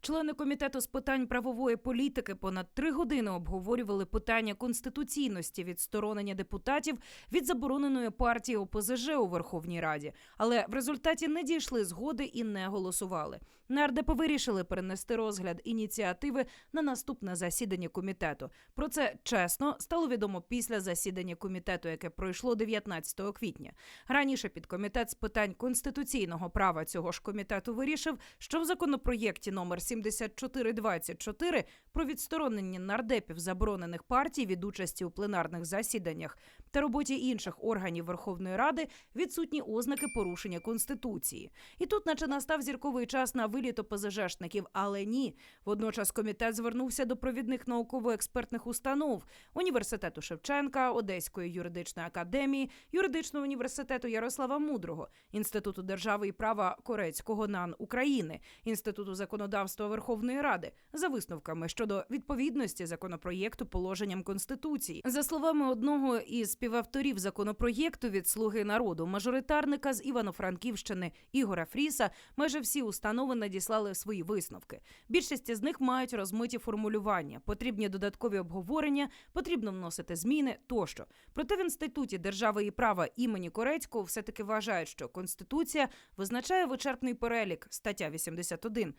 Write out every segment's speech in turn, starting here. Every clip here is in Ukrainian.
Члени комітету з питань правової політики понад три години обговорювали питання конституційності відсторонення депутатів від забороненої партії ОПЗЖ у Верховній Раді, але в результаті не дійшли згоди і не голосували. Нардепи вирішили перенести розгляд ініціативи на наступне засідання комітету. Про це чесно стало відомо після засідання комітету, яке пройшло 19 квітня. Раніше підкомітет з питань конституційного права цього ж комітету вирішив, що в законопроєкті номер 7424 про відсторонення нардепів заборонених партій від участі у пленарних засіданнях та роботі інших органів Верховної Ради відсутні ознаки порушення конституції. І тут, наче настав зірковий час на виліт ОПЗЖшників, але ні. Водночас комітет звернувся до провідних науково-експертних установ університету Шевченка, Одеської юридичної академії, юридичного університету Ярослава Мудрого, інституту держави і права Корецького НАН України, інституту законодавства Верховної Ради за висновками щодо відповідності законопроєкту положенням конституції. За словами одного із співавторів законопроєкту від Слуги народу, мажоритарника з Івано-Франківщини Ігора Фріса, майже всі установи надіслали свої висновки. Більшість із них мають розмиті формулювання, потрібні додаткові обговорення, потрібно вносити зміни тощо. Проте в інституті держави і права імені Корецького все таки вважають, що конституція визначає вичерпний перелік стаття 81.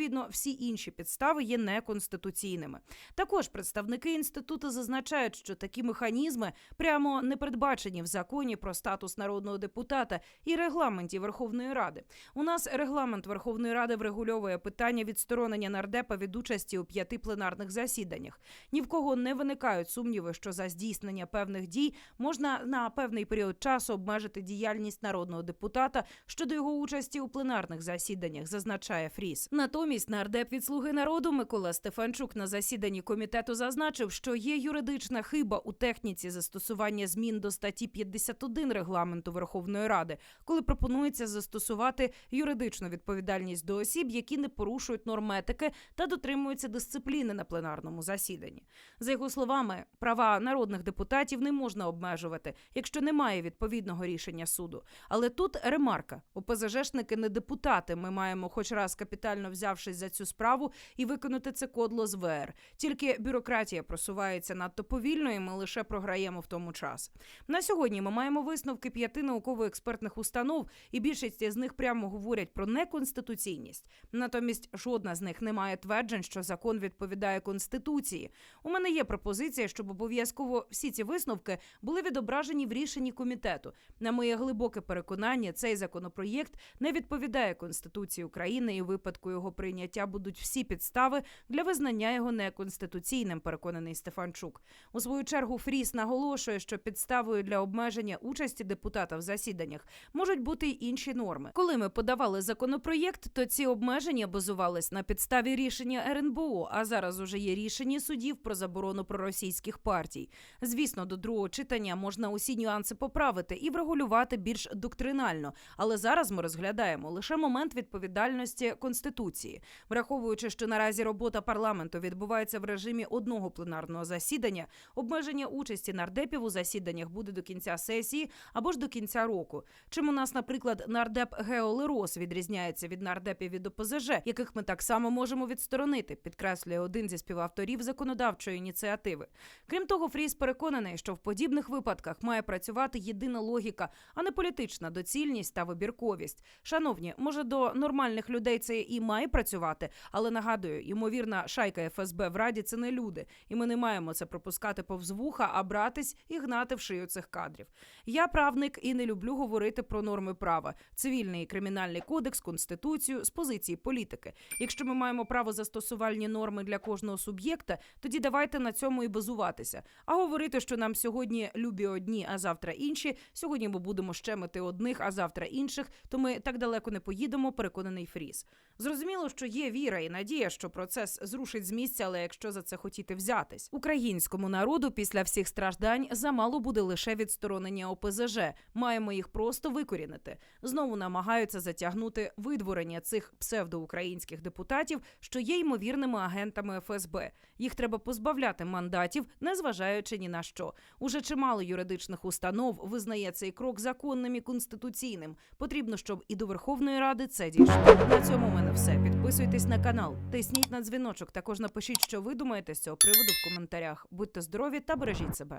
Відповідно, всі інші підстави є неконституційними. Також представники інституту зазначають, що такі механізми прямо не передбачені в законі про статус народного депутата і регламенті Верховної Ради. У нас регламент Верховної Ради врегульовує питання відсторонення нардепа від участі у п'яти пленарних засіданнях. Ні в кого не виникають сумніви, що за здійснення певних дій можна на певний період часу обмежити діяльність народного депутата щодо його участі у пленарних засіданнях, зазначає Фріс. Натомість нардеп від слуги народу Микола Стефанчук на засіданні комітету зазначив, що є юридична хиба у техніці застосування змін до статті 51 регламенту Верховної Ради, коли пропонується застосувати юридичну відповідальність до осіб, які не порушують норм етики та дотримуються дисципліни на пленарному засіданні. За його словами, права народних депутатів не можна обмежувати, якщо немає відповідного рішення суду. Але тут ремарка: ОПЗЖшники не депутати. Ми маємо, хоч раз капітально взявшись за цю справу, і виконати це кодло з ВР. Тільки бюрократія просувається надто повільно, і ми лише програємо в тому час. На сьогодні ми маємо висновки п'яти науково-експертних установ, і більшість із них прямо говорять про неконституційність. Натомість жодна з них не має тверджень, що закон відповідає конституції. У мене є пропозиція, щоб обов'язково всі ці висновки були відображені в рішенні комітету. На моє глибоке переконання, цей законопроєкт не відповідає Конституції України, і випадку його прийняття будуть всі підстави для визнання його неконституційним. Переконаний Стефанчук. У свою чергу Фріс наголошує, що підставою для обмеження участі депутата в засіданнях можуть бути й інші норми. Коли ми подавали законопроєкт, то ці обмеження базувались на підставі рішення РНБО, а зараз уже є рішення судів про заборону проросійських партій. Звісно, до другого читання можна усі нюанси поправити і врегулювати більш доктринально. Але зараз ми розглядаємо лише момент відповідальності конституції, враховуючи, що наразі робота парламенту відбувається в режимі одного пленарного засідання. Обмеження участі нардепів у засіданнях буде до кінця сесії або ж до кінця року. Чим у нас, наприклад, нардеп Гео Лерос відрізняється від нардепів від ОПЗЖ, яких ми так само можемо відсторонити, підкреслює один зі співавторів законодавчої ініціативи. Крім того, Фріс переконаний, що в подібних випадках має працювати єдина логіка, а не політична доцільність та вибірковість. Шановні, може, до нормальних людей це і має працювати, але нагадую, ймовірна шайка ФСБ в раді це не люди, і ми не маємо це пропускати повз вуха, а братись і гнати в шию цих кадрів. Я правник і не люблю говорити про норми права, цивільний і кримінальний кодекс, конституцію з позиції політики. Якщо ми маємо право застосувальні норми для кожного суб'єкта, тоді давайте на цьому і базуватися. А говорити, що нам сьогодні любі одні, а завтра інші. Сьогодні ми будемо щемити одних, а завтра інших. То ми так далеко не поїдемо. Переконаний Фріс. Зрозуміло, що є віра і надія, що процес зрушить з місця, але якщо за це хотіти взятись, українському народу після всіх страждань замало буде лише відсторонення ОПЗЖ. Маємо їх просто викорінити. Знову намагаються затягнути видворення цих псевдоукраїнських депутатів, що є ймовірними агентами ФСБ. Їх треба позбавляти мандатів, незважаючи ні на що. Уже чимало юридичних установ визнає цей крок законним і конституційним. Потрібно, щоб і до Верховної Ради це дійшло. На цьому у мене все. Підписуйтесь на канал, тисніть на дзвіночок. Також напишіть, що ви думаєте з цього приводу в коментарях. Будьте здорові та бережіть себе.